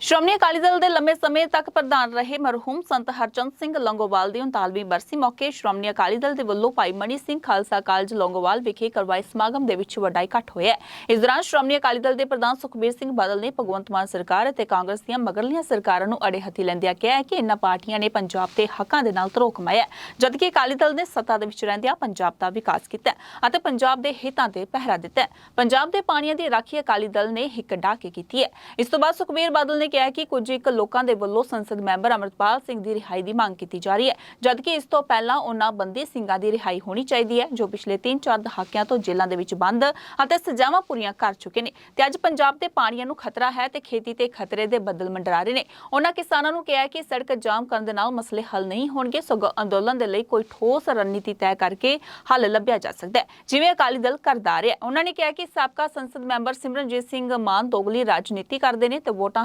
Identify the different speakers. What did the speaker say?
Speaker 1: ਸ਼੍ਰੋਮਣੀ ਅਕਾਲੀ ਦਲ ਦੇ ਲੰਮੇ ਸਮੇਂ ਤੱਕ ਪ੍ਰਧਾਨ ਰਹੇ ਮਰਹੂਮ ਸੰਤ ਹਰਚੰਦ ਸਿੰਘ ਲੰਗੋਵਾਲ ਦੀ 39ਵੀਂ ਬਰਸੀ ਮੌਕੇ ਸ਼੍ਰੋਮਣੀ ਅਕਾਲੀ ਦਲ ਦੇ ਵੱਲੋਂ ਭਾਈ ਮਣੀ ਸਿੰਘ ਖਾਲਸਾ ਕਾਲਜ ਲੰਗੋਵਾਲ ਵਿਖੇ ਕਰਵਾਏ ਸਮਾਗਮ ਦੇ ਵਿੱਚ ਵੱਡਾ ਇਕੱਠ ਹੋਇਆ ਇਸ ਦੌਰਾਨ ਸ਼੍ਰੋਮਣੀ ਅਕਾਲੀ ਦਲ ਦੇ ਪ੍ਰਧਾਨ ਸੁਖਬੀਰ ਸਿੰਘ ਬਾਦਲ ਨੇ ਭਗਵੰਤ ਮਾਨ ਸਰਕਾਰ ਅਤੇ ਕਾਂਗਰਸ ਦੀਆਂ ਮਗਰਲੀਆਂ ਸਰਕਾਰਾਂ ਨੂੰ ਅੜੇ ਹੱਥੀ ਲੈਂਦਿਆਂ ਕਿਹਾ ਕਿ ਇਨ੍ਹਾਂ ਪਾਰਟੀਆਂ ਨੇ ਪੰਜਾਬ ਦੇ ਹੱਕਾਂ ਦੇ ਨਾਲ ਧਰੋਹ ਕਮਾਇਆ ਜਦਕਿ ਅਕਾਲੀ ਦਲ ਨੇ ਸੱਤਾ ਦੇ ਵਿੱਚ ਰਹਿੰਦਿਆਂ ਪੰਜਾਬ ਦਾ ਵਿਕਾਸ ਕੀਤਾ ਅਤੇ ਪੰਜਾਬ ਦੇ ਹਿੱਤਾਂ ਤੇ ਪਹਿਰਾ ਦਿੱਤਾ ਪੰਜਾਬ ਦੇ ਪਾਣੀਆਂ ਦੀ ਰਾਖੀ ਅਕਾਲੀ ਦਲ ਨੇ ਹਿੱਕ ਢਾ ਕੇ ਕੀਤੀ ਹੈ। ਇਸ ਤੋਂ ਬਾਅਦ ਸੁਖਬੀਰ ਬਾਦਲ ਨੇ ਕਿਹਾ ਕਿ ਕੁਝ ਇੱਕ ਲੋਕਾਂ ਦੇ ਵੱਲੋਂ ਸੰਸਦ ਮੈਂਬਰ ਅਮਰਪਾਲ ਸਿੰਘ ਦੀ ਰਿਹਾਈ ਦੀ ਮੰਗ ਕੀਤੀ ਜਾ ਰਹੀ ਹੈ, ਜਦਕਿ ਇਸ ਤੋਂ ਪਹਿਲਾਂ ਉਹਨਾਂ ਬੰਦੀ ਸਿੰਘਾਂ ਦੀ ਰਿਹਾਈ ਹੋਣੀ ਚਾਹੀਦੀ ਹੈ, ਜੋ ਪਿਛਲੇ 3-4 ਦਹਾਕਿਆਂ ਤੋਂ ਜੇਲ੍ਹਾਂ ਦੇ ਵਿੱਚ ਬੰਦ ਅਤੇ ਸਜ਼ਾਵਾਂ ਪੂਰੀਆਂ ਕਰ ਚੁੱਕੇ ਨੇ ਤੇ ਅੱਜ ਪੰਜਾਬ ਦੇ ਪਾਣੀਆਂ ਨੂੰ ਖਤਰਾ ਹੈ ਤੇ ਖੇਤੀ ਤੇ ਖਤਰੇ ਦੇ ਬੱਦਲ ਮੰਡਰਾ ਰਹੇ ਨੇ ਉਹਨਾਂ ਕਿਸਾਨਾਂ ਨੂੰ ਕਿਹਾ ਕਿ ਸੜਕ ਜਾਮ ਕਰਨ ਦੇ ਨਾਲ ਮਸਲੇ ਹੱਲ ਨਹੀਂ ਹੋਣਗੇ, ਸਗੋਂ ਅੰਦੋਲਨ ਦੇ ਲਈ ਕੋਈ ਠੋਸ ਰਣਨੀਤੀ ਤੈਅ ਕਰਕੇ ਹੱਲ ਲੱਭਿਆ ਜਾ ਸਕਦਾ ਹੈ ਜਿਵੇਂ ਅਕਾਲੀ ਦਲ ਕਰਦਾ ਰਿਹਾ ਹੈ। ਉਹਨਾਂ ਨੇ ਕਿਹਾ ਕਿ ਸਾਬਕਾ ਸੰਸਦ ਮੈਂਬਰ ਸਿਮਰਨਜੀਤ ਸਿੰਘ ਮਾਨ ਦੋਗਲੀ ਰਾਜਨੀਤੀ ਕਰਦੇ ਨੇ ਤੇ ਵੋਟਾਂ